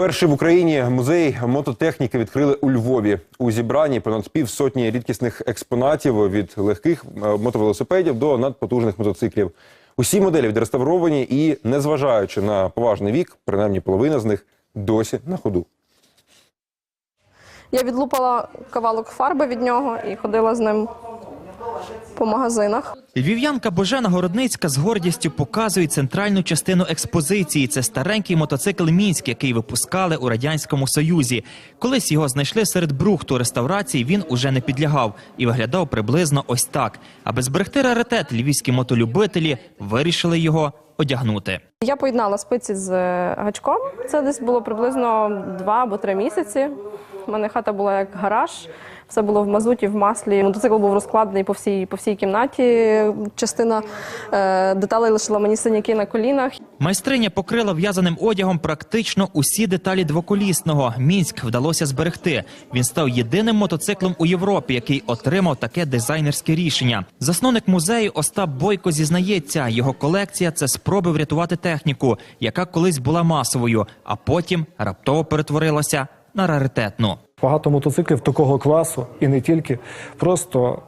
Перший в Україні музей мототехніки відкрили у Львові. У зібранні понад півсотні рідкісних експонатів від легких е, мотовелосипедів до надпотужних мотоциклів. Усі моделі відреставровані і, незважаючи на поважний вік, принаймні половина з них досі на ходу. Я відлупала кавалок фарби від нього і ходила з ним по магазинах. Львів'янка Божена Городницька з гордістю показує центральну частину експозиції. Це старенький мотоцикл Мінськ, який випускали у радянському союзі. Колись його знайшли серед брухту реставрації. Він уже не підлягав і виглядав приблизно ось так. Аби зберегти раритет, львівські мотолюбителі вирішили його одягнути. Я поєднала спиці з е, гачком. Це десь було приблизно два або три місяці. У мене хата була як гараж. Все було в мазуті, в маслі. Мотоцикл був розкладений по всій, по всій кімнаті. Частина е, деталей лишила мені синяки на колінах. Майстриня покрила в'язаним одягом практично усі деталі двоколісного. Мінськ вдалося зберегти. Він став єдиним мотоциклом у Європі, який отримав таке дизайнерське рішення. Засновник музею Остап Бойко зізнається, його колекція це спроби врятувати техніку, яка колись була масовою, а потім раптово перетворилася на раритетну. Багато мотоциклів такого класу і не тільки просто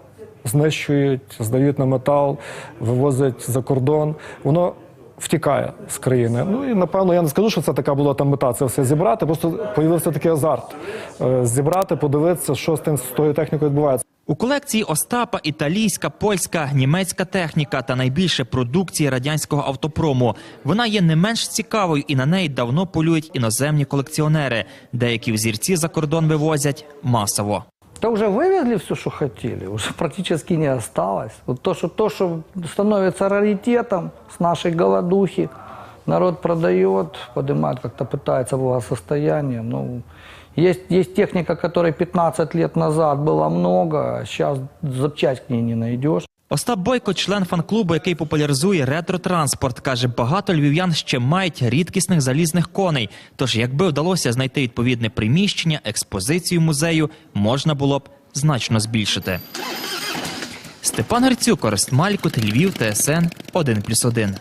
знищують, здають на метал, вивозять за кордон. Воно втікає з країни. Ну і напевно я не скажу, що це така була там мета це все зібрати. Просто появився такий азарт е, зібрати, подивитися, що з тим з тою технікою відбувається. У колекції Остапа італійська, польська, німецька техніка та найбільше продукції радянського автопрому. Вона є не менш цікавою і на неї давно полюють іноземні колекціонери. Деякі взірці за кордон вивозять масово. Да уже вывезли все, что хотели, уже практически не осталось. Вот то, что, то, что становится раритетом с нашей голодухи, народ продает, поднимает, как-то пытается благосостояние. Ну, есть, есть техника, которой 15 лет назад было много, а сейчас запчасть к ней не найдешь. Остап Бойко, член фан-клубу, який популяризує ретро-транспорт, каже, багато львів'ян ще мають рідкісних залізних коней. Тож, якби вдалося знайти відповідне приміщення, експозицію музею можна було б значно збільшити. Степан Грицюк, Орест Малькут, Львів, ТСН 1+,1.